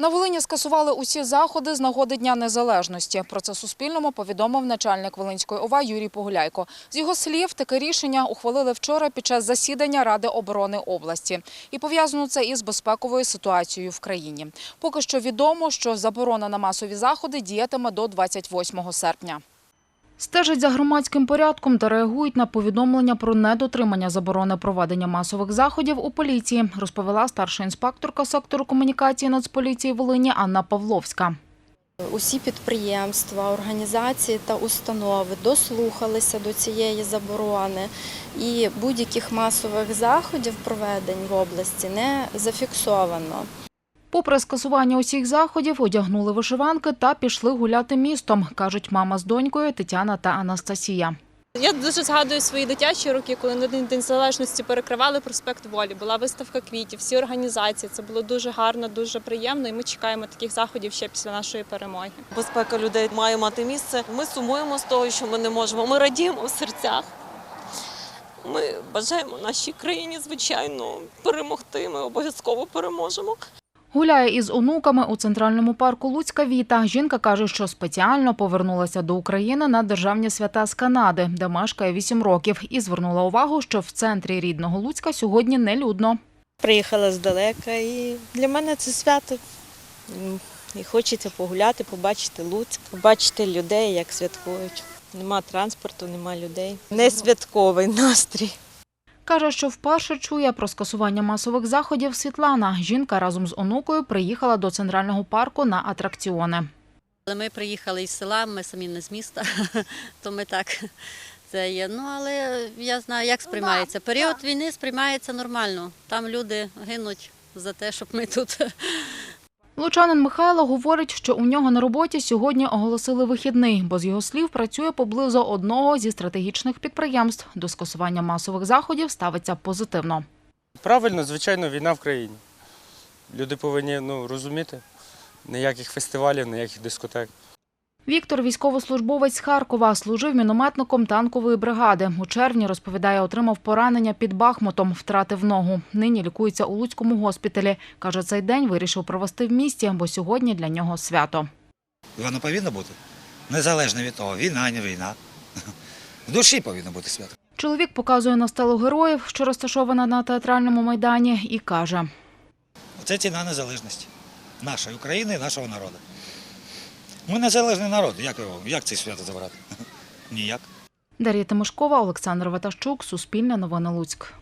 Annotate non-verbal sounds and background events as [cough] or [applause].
На Волині скасували усі заходи з нагоди Дня Незалежності. Про це Суспільному повідомив начальник Волинської ОВА Юрій Погуляйко. З його слів, таке рішення ухвалили вчора під час засідання Ради оборони області. І пов'язано це із безпековою ситуацією в країні. Поки що відомо, що заборона на масові заходи діятиме до 28 серпня. Стежать за громадським порядком та реагують на повідомлення про недотримання заборони проведення масових заходів у поліції, розповіла старша інспекторка сектору комунікації Нацполіції Волині Анна Павловська. Усі підприємства, організації та установи дослухалися до цієї заборони, і будь-яких масових заходів проведень в області не зафіксовано. Попри скасування усіх заходів, одягнули вишиванки та пішли гуляти містом, кажуть мама з донькою Тетяна та Анастасія. Я дуже згадую свої дитячі роки, коли на День День Незалежності перекривали проспект Волі. Була виставка квітів, всі організації. Це було дуже гарно, дуже приємно. І ми чекаємо таких заходів ще після нашої перемоги. Безпека людей має мати місце. Ми сумуємо з того, що ми не можемо. Ми радіємо в серцях. Ми бажаємо нашій країні, звичайно, перемогти. Ми обов'язково переможемо. Гуляє із онуками у центральному парку Луцька Віта. Жінка каже, що спеціально повернулася до України на державні свята з Канади, де мешкає 8 років, і звернула увагу, що в центрі рідного Луцька сьогодні нелюдно. Приїхала здалека і для мене це свято. І хочеться погуляти, побачити Луцьк, побачити людей, як святкують. Нема транспорту, нема людей. Не святковий настрій. Каже, що вперше чує про скасування масових заходів Світлана. Жінка разом з онукою приїхала до центрального парку на атракціони. Але ми приїхали із села, ми самі не з міста, [laughs] то ми так це є. Ну але я знаю, як сприймається. Період війни сприймається нормально. Там люди гинуть за те, щоб ми тут. Лучанин Михайло говорить, що у нього на роботі сьогодні оголосили вихідний, бо з його слів працює поблизу одного зі стратегічних підприємств. До скасування масових заходів ставиться позитивно. Правильно, звичайно, війна в країні. Люди повинні ну, розуміти, ніяких фестивалів, ніяких дискотек. Віктор, військовослужбовець з Харкова, служив мінометником танкової бригади. У червні, розповідає, отримав поранення під Бахмутом, втратив ногу. Нині лікується у Луцькому госпіталі. Каже, цей день вирішив провести в місті, бо сьогодні для нього свято. Воно повинно бути. Незалежно від того, війна, не війна. В душі повинно бути свято. Чоловік показує на стелу героїв, що розташована на театральному майдані, і каже: Це ціна незалежності нашої України і нашого народу. Ми незалежний народ. Як, його, як це свято забрати? [laughs] Ніяк. Дар'я Тимошкова, Олександр Ватащук, Суспільне новини Луцьк.